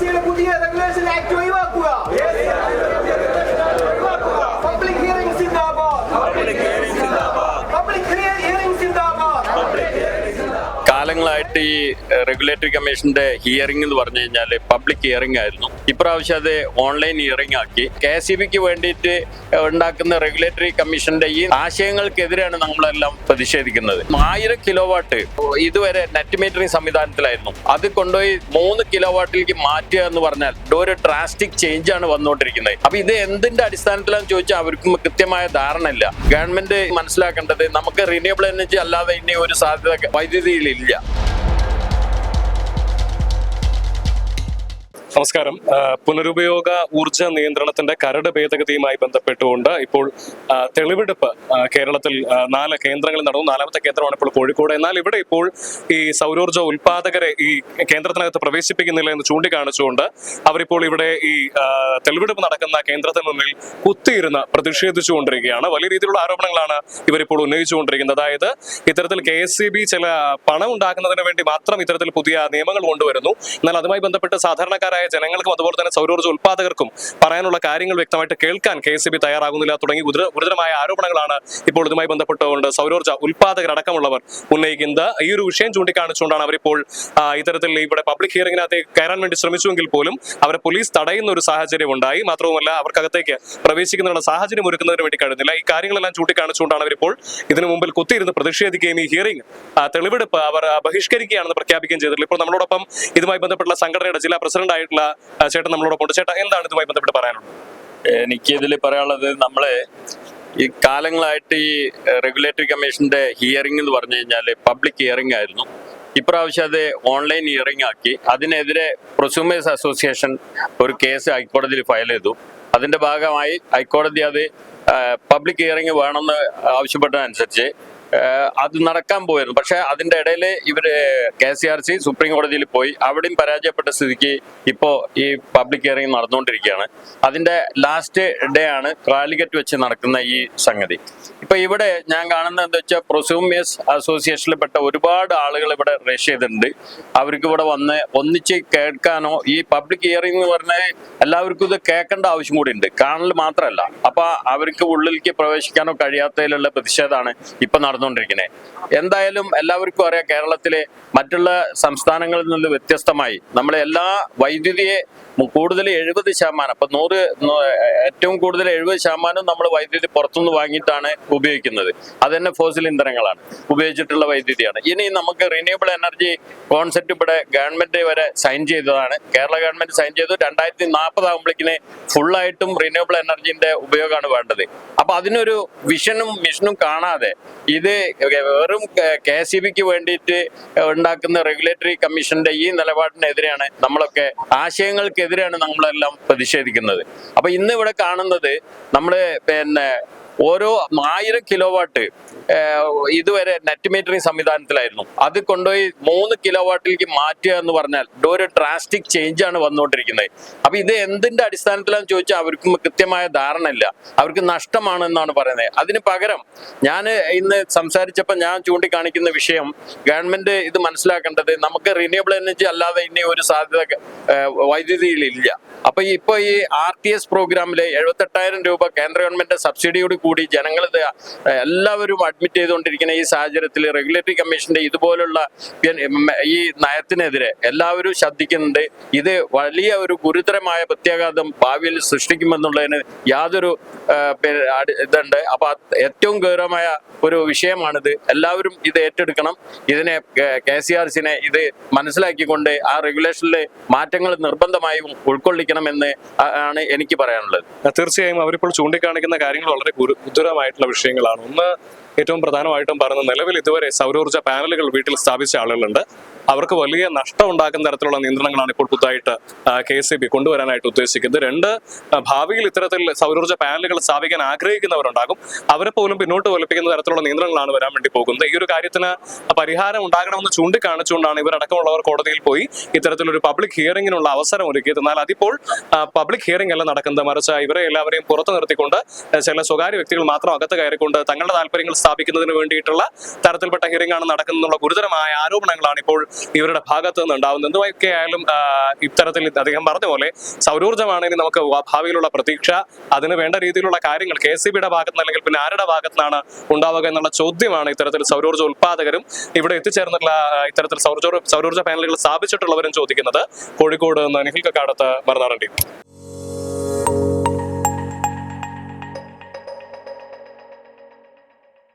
സിയുടെ പുതിയ regulation act കാലങ്ങളായിട്ട് ഈ റെഗുലേറ്ററി കമ്മീഷന്റെ ഹിയറിംഗ് എന്ന് പറഞ്ഞു കഴിഞ്ഞാൽ പബ്ലിക് ഹിയറിംഗ് ആയിരുന്നു. ഇപ്രാവശ്യം അത് ഓൺലൈൻ ഹിയറിംഗ് ആക്കി. കെ എസ് ബിക്ക് വേണ്ടിയിട്ട് ഉണ്ടാക്കുന്ന റെഗുലേറ്ററി കമ്മീഷന്റെ ഈ ആശയങ്ങൾക്കെതിരെയാണ് നമ്മളെല്ലാം പ്രതിഷേധിക്കുന്നത്. ആയിരം കിലോ വാട്ട് ഇതുവരെ നെറ്റ് മീറ്ററിംഗ് സംവിധാനത്തിലായിരുന്നു. അത് കൊണ്ടുപോയി മൂന്ന് കിലോ വാട്ടിലേക്ക് മാറ്റുക എന്ന് പറഞ്ഞാൽ ഒരു ഡ്രാസ്റ്റിക് ചേഞ്ച് ആണ് വന്നുകൊണ്ടിരിക്കുന്നത്. അപ്പൊ ഇത് എന്തിന്റെ അടിസ്ഥാനത്തിലാണെന്ന് ചോദിച്ചാൽ അവർക്കും കൃത്യമായ ധാരണ ഇല്ല ഗവൺമെന്റ് മനസ്സിലാക്കേണ്ടത് നമുക്ക് റിന്യൂവബിൾ എനർജി അല്ലാതെ ഇനി ഒരു സാധ്യത വൈദ്യുതിയിലില്ല. നമസ്കാരം. പുനരുപയോഗ ഊർജ നിയന്ത്രണത്തിന്റെ കരട് ഭേദഗതിയുമായി ബന്ധപ്പെട്ടുകൊണ്ട് ഇപ്പോൾ തെളിവെടുപ്പ് കേരളത്തിൽ നാല് കേന്ദ്രങ്ങളിൽ നടന്നു. നാലാമത്തെ കേന്ദ്രമാണ് ഇപ്പോൾ കോഴിക്കോട്. എന്നാൽ ഇവിടെ ഇപ്പോൾ ഈ സൗരോർജ ഉൽപാദകരെ ഈ കേന്ദ്രത്തിനകത്ത് പ്രവേശിപ്പിക്കുന്നില്ല എന്ന് ചൂണ്ടിക്കാണിച്ചുകൊണ്ട് അവരിപ്പോൾ ഇവിടെ ഈ തെളിവെടുപ്പ് നടക്കുന്ന കേന്ദ്രത്തിന് മുന്നിൽ കുത്തിയിരുന്ന് പ്രതിഷേധിച്ചുകൊണ്ടിരിക്കുകയാണ്. വലിയ രീതിയിലുള്ള ആരോപണങ്ങളാണ് ഇവരിപ്പോൾ ഉന്നയിച്ചുകൊണ്ടിരിക്കുന്നത്. അതായത് ഇത്തരത്തിൽ കെ ചില പണം ഉണ്ടാക്കുന്നതിന് വേണ്ടി മാത്രം ഇത്തരത്തിൽ പുതിയ നിയമങ്ങൾ കൊണ്ടുവരുന്നു. എന്നാൽ അതുമായി ബന്ധപ്പെട്ട് സാധാരണക്കാരായ ജനങ്ങൾക്കും അതുപോലെ തന്നെ സൗരോർജ ഉൽപാദകർക്കും പറയാനുള്ള കാര്യങ്ങൾ വ്യക്തമായിട്ട് കേൾക്കാൻ കെ എസ് തയ്യാറാകുന്നില്ല തുടങ്ങി ഗുരുതര- ഗുരുതരമായ ആരോപണങ്ങളാണ് ഇപ്പോൾ ഇതുമായി ബന്ധപ്പെട്ടുകൊണ്ട് സൗരോർജ ഉൽപാദകരടക്കമുള്ളവർ ഉന്നയിക്കുന്നത്. ഈ ഒരു വിഷയം ചൂണ്ടിക്കാണിച്ചുകൊണ്ടാണ് അവരിപ്പോൾ ഇത്തരത്തിൽ ഇവിടെ പബ്ലിക് ഹിയറിംഗിനകത്ത് കയറാൻ വേണ്ടി ശ്രമിച്ചുവെങ്കിൽ പോലും അവരെ പോലീസ് തടയുന്ന ഒരു സാഹചര്യം ഉണ്ടായി. മാത്രവുമല്ല അവർക്കകത്തേക്ക് പ്രവേശിക്കുന്നതിനുള്ള സാഹചര്യം ഒരുക്കുന്നതിന് വേണ്ടി കഴിഞ്ഞില്ല. ഈ കാര്യങ്ങളെല്ലാം ചൂണ്ടിക്കാണിച്ചുകൊണ്ടാണ് അവരിപ്പോൾ ഇതിനു മുമ്പിൽ കുത്തിയിരുന്ന് പ്രതിഷേധിക്കുകയും ഈ ഹിയറിംഗ് തെളിവെടുപ്പ് അവർ ബഹിഷ്കരിക്കുകയാണെന്ന് പ്രഖ്യാപിക്കുകയും ചെയ്തിട്ടുള്ളത്. ഇപ്പോൾ നമ്മളോടൊപ്പം ഇതുമായി ബന്ധപ്പെട്ടുള്ള സംഘടനയുടെ ജില്ലാ പ്രസിഡന്റ് ആയിട്ടുള്ള ചേട്ടൻ കൊണ്ട് ചേട്ടാ എന്താണ് ഇതുമായി ബന്ധപ്പെട്ട് പറയാനുള്ളത്? എനിക്ക് ഇതിൽ പറയാനുള്ളത് നമ്മളെ ഈ കാലങ്ങളായിട്ട് ഈ റെഗുലേറ്ററി കമ്മീഷന്റെ ഹിയറിംഗ് എന്ന് പറഞ്ഞു കഴിഞ്ഞാൽ പബ്ലിക് ഹിയറിംഗ് ആയിരുന്നു. ഇപ്രാവശ്യം അത് ഓൺലൈൻ ഹിയറിംഗ് ആക്കി. അതിനെതിരെ പ്രൊസ്യൂമേഴ്സ് അസോസിയേഷൻ ഒരു കേസ് ഹൈക്കോടതിയിൽ ഫയൽ ചെയ്തു. അതിന്റെ ഭാഗമായി ഹൈക്കോടതി അത് പബ്ലിക് ഹിയറിംഗ് വേണമെന്ന് ആവശ്യപ്പെട്ടതനുസരിച്ച് അത് നടക്കാൻ പോയിരുന്നു. പക്ഷെ അതിന്റെ ഇടയിൽ ഇവർ K C R C supreme കോടതിയിൽ പോയി. അവിടെയും പരാജയപ്പെട്ട സ്ഥിതിക്ക് ഇപ്പോ ഈ പബ്ലിക് ഹിയറിംഗ് നടന്നുകൊണ്ടിരിക്കുകയാണ്. അതിന്റെ ലാസ്റ്റ് ഡേ ആണ് കാലിക്കറ്റ് വെച്ച് നടക്കുന്ന ഈ സംഗതി. ഇപ്പൊ ഇവിടെ ഞാൻ കാണുന്നത് എന്താ വെച്ചാൽ പ്രൊസ്യൂമിയസ് അസോസിയേഷനിൽപ്പെട്ട ഒരുപാട് ആളുകൾ ഇവിടെ രജിസ്റ്റർ ചെയ്തിട്ടുണ്ട്. അവർക്ക് ഇവിടെ വന്ന് ഒന്നിച്ച് കേൾക്കാനോ ഈ പബ്ലിക് ഹിയറിംഗ് എന്ന് പറഞ്ഞാൽ എല്ലാവർക്കും ഇത് കേൾക്കേണ്ട ആവശ്യം കൂടി ഉണ്ട് കാണൽ മാത്രമല്ല അപ്പൊ അവർക്ക് ഉള്ളിലേക്ക് പ്രവേശിക്കാനോ കഴിയാത്തതിലുള്ള പ്രതിഷേധമാണ് ഇപ്പൊ നടന്നുകൊണ്ടിരിക്കുന്നത് എന്തായാലും എല്ലാവർക്കും അറിയാം കേരളത്തിലെ മറ്റുള്ള സംസ്ഥാനങ്ങളിൽ നിന്ന് വ്യത്യസ്തമായി നമ്മളെ എല്ലാ വൈദ്യുതിയെ കൂടുതൽ എഴുപത് ശതമാനം അപ്പൊ നൂറ് ഏറ്റവും കൂടുതൽ എഴുപത് ശതമാനം നമ്മൾ വൈദ്യുതി പുറത്തുനിന്ന് വാങ്ങിയിട്ടാണ് ഉപയോഗിക്കുന്നത്. അത് തന്നെ ഫോസിൽ ഇന്ധനങ്ങളാണ് ഉപയോഗിച്ചിട്ടുള്ള വൈദ്യുതിയാണ്. ഇനി നമുക്ക് റിന്യൂവബിൾ എനർജി കോൺസെപ്റ്റ് ഇവിടെ ഗവൺമെന്റ് വരെ സൈൻ ചെയ്തതാണ്. കേരള ഗവൺമെന്റ് സൈൻ ചെയ്തു. രണ്ടായിരത്തി നാൽപ്പത് ആകുമ്പോഴേക്കിന് ഫുള്ളായിട്ടും റിന്യൂവബിൾ എനർജിന്റെ ഉപയോഗമാണ് വേണ്ടത്. അപ്പൊ അതിനൊരു വിഷനും മിഷനും കാണാതെ ഇത് വെറും കെ സി ബിക്ക് വേണ്ടിയിട്ട് ഉണ്ടാക്കുന്ന റെഗുലേറ്ററി കമ്മീഷന്റെ ഈ നിലപാടിനെതിരെയാണ് നമ്മളൊക്കെ ആശയങ്ങൾക്കെതിരെയാണ് നമ്മളെല്ലാം പ്രതിഷേധിക്കുന്നത്. അപ്പൊ ഇന്ന് ഇവിടെ കാണുന്നത് നമ്മൾ പിന്നെ ഓരോ ആയിരം കിലോ വാട്ട് ഇതുവരെ നെറ്റ് മീറ്ററിംഗ് സംവിധാനത്തിലായിരുന്നു. അത് കൊണ്ടുപോയി മൂന്ന് കിലോ വാട്ടിലേക്ക് മാറ്റുക എന്ന് പറഞ്ഞാൽ ഒരു ഡ്രാസ്റ്റിക് ചേഞ്ച് ആണ് വന്നുകൊണ്ടിരിക്കുന്നത്. അപ്പൊ ഇത് എന്തിന്റെ അടിസ്ഥാനത്തിലാന്ന് ചോദിച്ചാൽ അവർക്കും കൃത്യമായ ധാരണ ഇല്ല. അവർക്ക് നഷ്ടമാണ് എന്നാണ് പറയുന്നത്. അതിന് പകരം ഞാൻ ഇന്ന് സംസാരിച്ചപ്പോൾ ഞാൻ ചൂണ്ടിക്കാണിക്കുന്ന വിഷയം ഗവൺമെന്റ് ഇത് മനസ്സിലാക്കേണ്ടത് നമുക്ക് റിന്യൂവബിൾ എനർജി അല്ലാതെ ഇനി ഒരു സാധ്യത വൈദ്യുതിയിൽ ഇല്ല. അപ്പൊ ഇപ്പൊ ഈ ആർ ടി എസ് പ്രോഗ്രാമിലെ എഴുപത്തെട്ടായിരം രൂപ കേന്ദ്ര ഗവൺമെന്റ് സബ്സിഡിയോട് കൂടി ജനങ്ങൾ ഇത് എല്ലാവരും അഡ്മിറ്റ് ചെയ്തുകൊണ്ടിരിക്കുന്ന ഈ സാഹചര്യത്തിൽ റെഗുലേറ്ററി കമ്മീഷന്റെ ഇതുപോലുള്ള ഈ നയത്തിനെതിരെ എല്ലാവരും ശ്രദ്ധിക്കുന്നുണ്ട്. ഇത് വലിയ ഒരു ഗുരുതരമായ പ്രത്യാഘാതം ഭാവിയിൽ സൃഷ്ടിക്കുമെന്നുള്ളതിന് യാതൊരു ഇതുണ്ട്. അപ്പൊ ഏറ്റവും ഗൗരവമായ ഒരു വിഷയമാണിത്. എല്ലാവരും ഇത് ഏറ്റെടുക്കണം. ഇതിനെ കെ സി ആർ സിനെ ഇത് മനസ്സിലാക്കിക്കൊണ്ട് ആ റെഗുലേഷനിലെ മാറ്റങ്ങൾ നിർബന്ധമായും ഉൾക്കൊള്ളിക്കണം എന്ന് ആണ് എനിക്ക് പറയാനുള്ളത്. തീർച്ചയായും അവരിപ്പോൾ ചൂണ്ടിക്കാണിക്കുന്ന കാര്യങ്ങൾ വളരെ ഗുരുതരമായിട്ടുള്ള വിഷയങ്ങളാണ്. ഒന്ന് ഏറ്റവും പ്രധാനമായിട്ടും പറയുന്നത് നിലവിൽ ഇതുവരെ സൗരോർജ പാനലുകൾ വീട്ടിൽ സ്ഥാപിച്ച ആളുകളുണ്ട്. അവർക്ക് വലിയ നഷ്ടം ഉണ്ടാക്കുന്ന തരത്തിലുള്ള നിയന്ത്രണങ്ങളാണ് ഇപ്പോൾ പുതുതായിട്ട് കെ എസ് ബി കൊണ്ടുവരാനായിട്ട് ഉദ്ദേശിക്കുന്നത്. രണ്ട് ഭാവിയിൽ ഇത്തരത്തിൽ സൗരോർജ പാനലുകൾ സ്ഥാപിക്കാൻ ആഗ്രഹിക്കുന്നവരുണ്ടാകും. അവരെ പോലും പിന്നോട്ട് വലിപ്പിക്കുന്ന തരത്തിലുള്ള നിയന്ത്രണങ്ങളാണ് വരാൻ വേണ്ടി പോകുന്നത്. ഈ ഒരു കാര്യത്തിന് പരിഹാരം ഉണ്ടാകണമെന്ന് ചൂണ്ടിക്കാണിച്ചുകൊണ്ടാണ് ഇവരടക്കമുള്ളവർ കോടതിയിൽ പോയി ഇത്തരത്തിലൊരു പബ്ലിക് ഹിയറിംഗിനുള്ള അവസരം ഒരുക്കിയത്. എന്നാൽ അതിപ്പോൾ പബ്ലിക് ഹിയറിംഗ് അല്ല നടക്കുന്നത്. മറിച്ച് ഇവരെ എല്ലാവരെയും പുറത്തു നിർത്തിക്കൊണ്ട് ചില സ്വകാര്യ വ്യക്തികൾ മാത്രം അകത്ത് കയറിക്കൊണ്ട് തങ്ങളുടെ താല്പര്യങ്ങൾ സ്ഥാപിക്കുന്നതിന് വേണ്ടിയിട്ടുള്ള തരത്തിൽപ്പെട്ട ഹിയറിംഗ് ആണ് നടക്കുന്നതെന്നുള്ള ഗുരുതരമായ ആരോപണങ്ങളാണ് ഇപ്പോൾ ഇവരുടെ ഭാഗത്ത് നിന്ന് ഉണ്ടാവുന്നത് എന്തുമൊക്കെ ആയാലും ഇത്തരത്തിൽ അദ്ദേഹം പറഞ്ഞ പോലെ സൗരോർജമാണ് ഇനി നമുക്ക് ഭാവിയിലുള്ള പ്രതീക്ഷ അതിന് വേണ്ട രീതിയിലുള്ള കാര്യങ്ങൾ കെ സി ബിയുടെ ഭാഗത്ത് നിന്ന് അല്ലെങ്കിൽ പിന്നെ ആരുടെ ഭാഗത്ത് നിന്നാണ് ഉണ്ടാവുക എന്നുള്ള ചോദ്യമാണ് ഇത്തരത്തിൽ സൗരോർജ ഉൽപാദകരും ഇവിടെ എത്തിച്ചേർന്നുള്ള ഇത്തരത്തിൽ സൗരോർജ സൗരോർജ പാനലുകൾ സ്ഥാപിച്ചിട്ടുള്ളവരും ചോദിക്കുന്നത് കോഴിക്കോട് നിന്ന് നിഹിൽ കക്കാടത്ത് മറുനാടൻ ടീം.